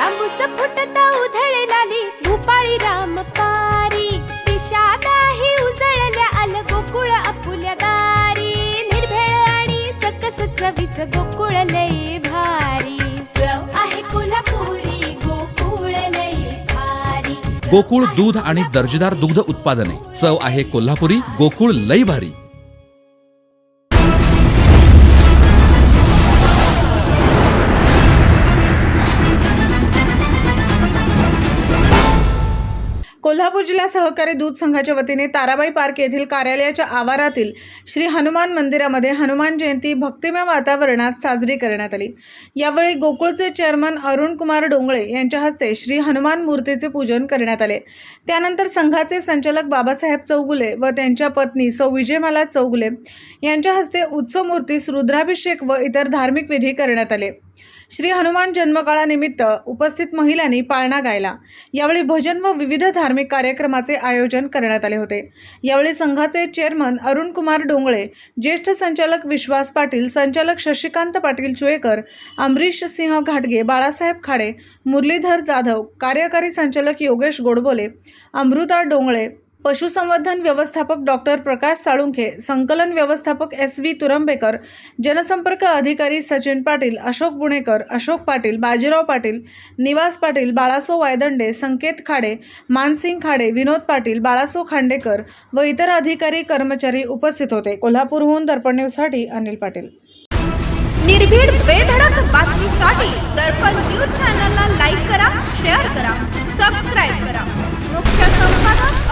तांबूस फुटता उधळे लाली भूपाळी राम पारी. दिशा उजळल्या आल गोकुळ अपुल्या दारी. निर्भेळ आणि सकस चवीच गोकुळ लय भारी. चव आहे कोल्हापुरी गोकुळ लय भारी. गोकुळ दूध आणि दर्जेदार दुग्ध उत्पादने. चव आहे कोल्हापुरी गोकुळ लई भारी. कोल्हापूर जिल्हा सहकारी दूध संघाच्या वतीने ताराबाई पार्क येथील कार्यालयाच्या आवारातील श्री हनुमान मंदिरामध्ये हनुमान जयंती भक्तिमय वातावरणात साजरी करण्यात आली. यावेळी गोकुळचे चेअरमन अरुण कुमार डोंगळे यांच्या हस्ते श्री हनुमान मूर्तीचे पूजन करण्यात आले. त्यानंतर संघाचे संचालक बाबासाहेब चौगुले व त्यांच्या पत्नी सौ विजयमाला चौगुले यांच्या हस्ते उत्सव मूर्तीस रुद्राभिषेक व इतर धार्मिक विधी करण्यात आले. श्री हनुमान जन्मकाळानिमित्त उपस्थित महिलांनी पाळणा गायला. यावेळी भजन व विविध धार्मिक कार्यक्रमाचे आयोजन करण्यात आले होते. यावेळी संघाचे चेअरमन अरुण कुमार डोंगळे ज्येष्ठ संचालक विश्वास पाटील संचालक शशिकांत पाटील चुळेकर अमरीश सिंह घाटगे बाळासाहेब खाडे मुरलीधर जाधव कार्यकारी संचालक योगेश गोडबोले अमृता डोंगळे पशुसंवर्धन व्यवस्थापक डॉक्टर प्रकाश साळुंखे संकलन व्यवस्थापक एस व्ही तुरंबेकर जनसंपर्क अधिकारी सचिन पाटील अशोक पुणेकर अशोक पाटील बाजीराव पाटील निवास पाटील बाळासो वायदंडे संकेत खाडे मानसिंग खाडे विनोद पाटील बाळासो खांडेकर व इतर अधिकारी कर्मचारी उपस्थित होते. कोल्हापूरहून दर्पण न्यूजसाठी अनिल पाटील. निर्भीड बेधडक बातमीसाठी दर्पण न्यूज चॅनलला लाईक करा शेअर करा सबस्क्राईब